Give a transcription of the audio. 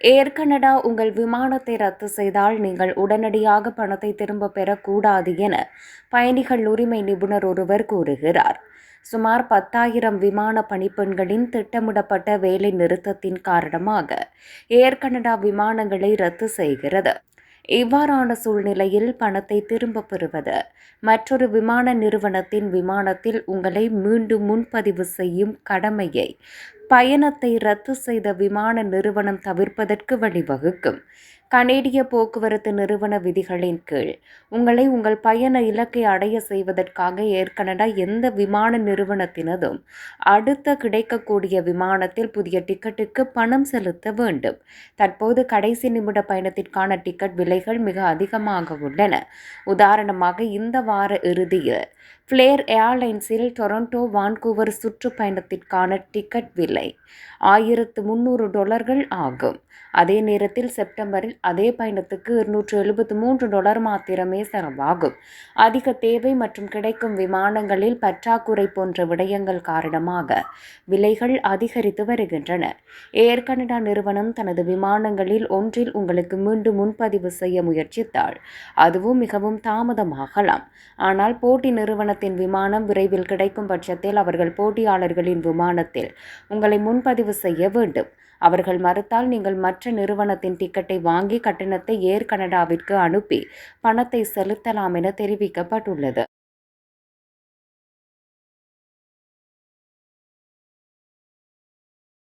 ஏர் Canada உங்கள் விமானத்தை ரத்து செய்தால் நீங்கள் உடனடியாக பணத்தை திரும்ப பெறக்கூடாது என பயணிகள் உரிமை நிபுணர் ஒருவர் கூறுகிறார். சுமார் பத்தாயிரம் விமான பணிப்பெண்களின் திட்டமிடப்பட்ட வேலை நிறுத்தத்தின் காரணமாக ஏர் கனடா விமானங்களை ரத்து செய்கிறது. இவ்வாறான சூழ்நிலையில் பணத்தை திரும்பப் பெறுவது மற்றொரு விமான நிறுவனத்தின் விமானத்தில் உங்களை மீண்டும் முன்பதிவு செய்யும் கடமையை பயணத்தை ரத்து செய்த விமான நிறுவனம் தவிர்ப்பதற்கு வழிவகுக்கும். கனேடிய போக்குவரத்து நிறுவன விதிகளின் கீழ் உங்களை உங்கள் பயண இலக்கை அடைய செய்வதற்காக ஏற்கனடா எந்த விமான நிறுவனத்தினதும் அடுத்த கிடைக்கக்கூடிய விமானத்தில் புதிய டிக்கெட்டுக்கு பணம் செலுத்த வேண்டும். தற்போது கடைசி நிமிட பயணத்திற்கான டிக்கெட் விலைகள் மிக அதிகமாக உள்ளன. உதாரணமாக இந்த வார இறுதியில் ஃப்ளேர் ஏர்லைன்ஸில் டொரண்டோ வான்கூவர் சுற்றுப்பயணத்திற்கான டிக்கெட் விலை ஆயிரத்து முந்நூறு டாலர்கள் ஆகும். அதே நேரத்தில் செப்டம்பரில் அதே பயணத்துக்கு இருநூற்று எழுபத்து மூன்று டாலர் மாத்திரமே செலவாகும். அதிக தேவை மற்றும் கிடைக்கும் விமானங்களில் பற்றாக்குறை போன்ற விடயங்கள் காரணமாக விலைகள் அதிகரித்து வருகின்றன. ஏர் கனடா நிறுவனம் தனது விமானங்களில் ஒன்றில் உங்களுக்கு மீண்டும் முன்பதிவு செய்ய முயற்சித்தால் அதுவும் மிகவும் தாமதமாகலாம். ஆனால் போட்டி நிறுவனத்தின் விமானம் விரைவில் கிடைக்கும் பட்சத்தில் அவர்கள் போட்டியாளர்களின் விமானத்தில் உங்கள் உங்களை முன்பதிவு செய்ய வேண்டும். அவர்கள் மறுத்தால் நீங்கள் மற்ற நிறுவனத்தின் டிக்கெட்டை வாங்கி கட்டணத்தை ஏர் கனடாவிற்கு அனுப்பி பணத்தை செலுத்தலாம் என தெரிவிக்கப்பட்டுள்ளது.